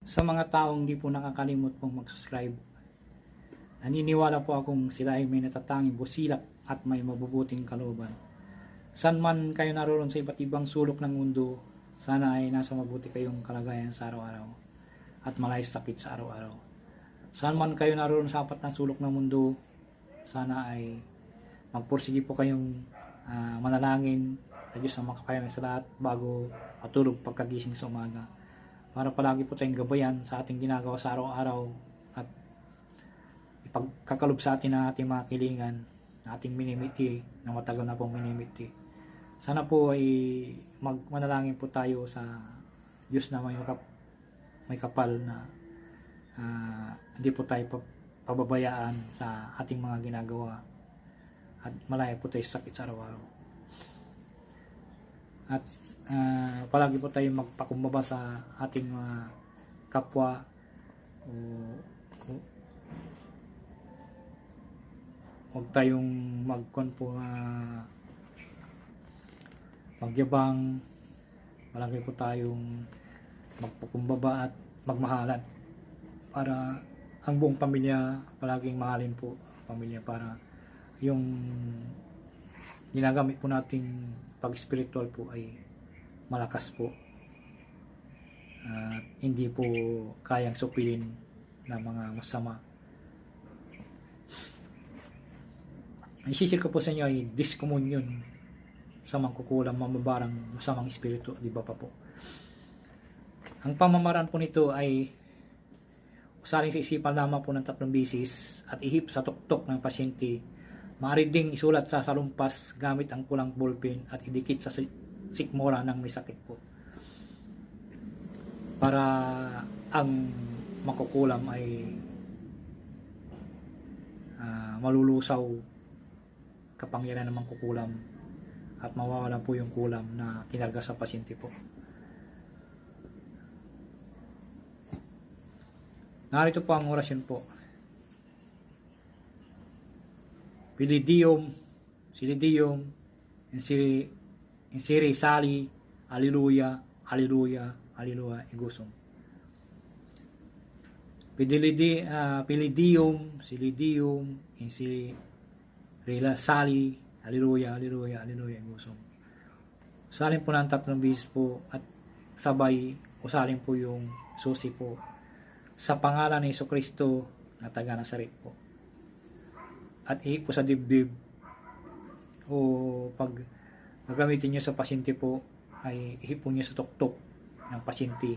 Sa mga taong di po nakakalimot pong mag-subscribe, naniniwala po akong sila ay may natatanging busilak at may mabubuting kalooban. San man kayo naroon sa iba't ibang sulok ng mundo, sana ay nasa mabuti kayong kalagayan sa araw-araw at malay sa sakit sa araw-araw. Saan man kayo naroon sa apat na sulok ng mundo, sana ay magpursige po kayong ah, manalangin sa Diyos na makapayan sa lahat bago matulog pagkagising sa umaga para palagi po tayong gabayan sa ating ginagawa sa araw-araw at ipagkakalob sa atin ang ating mga kilingan na ating minimiti na matagal na pong minimiti. Sana po ay magmanalangin po tayo sa Diyos na may, makap, may kapal na ah, hindi po tayo pa- pababayaan sa ating mga ginagawa at malaya po tayo sa sakit sa araw-araw. At ah, palagi po tayong magpakumbaba sa ating mga kapwa. O, o huwag tayong magkon po ah, magyabang. Palagi po tayong magpakumbaba at magmahalan para ang buong pamilya palaging mahalin po pamilya para yung ginagamit po nating pag spiritual po ay malakas po. At hindi po kayang supilin ng mga masama. Isisir ko po sa inyo ay discommunion sa mangkukulang mamabarang masamang espiritu di ba pa po? Ang pamamaraan po nito ay usaling sa isipan lamang po ng tatlong bisis at ihip sa tuktok ng pasyente Maaari isulat sa salumpas gamit ang pulang ballpen at idikit sa si- sikmura ng may sakit po. Para ang makukulam ay ah, malulusaw kapangyarihan ng mangkukulam at mawawala po yung kulam na kinarga sa pasyente po. Narito po ang orasyon po. Pilidium, Silidium, Insiri, Insiri Sali, Alleluia, Alleluia, Alleluia, Igusum. Pidilidi, ah, Pilidium, Silidium, Insiri Rila Sali, Alleluia, Alleluia, Alleluia, Igusum. Usalin po ng tatlong bisis po at sabay usalin po yung susi po sa pangalan ni Kristo na taga Nazaret po at ihip po sa dibdib. O pag gagamitin nyo sa pasyente po ay ihip po nyo sa tuktok ng pasyente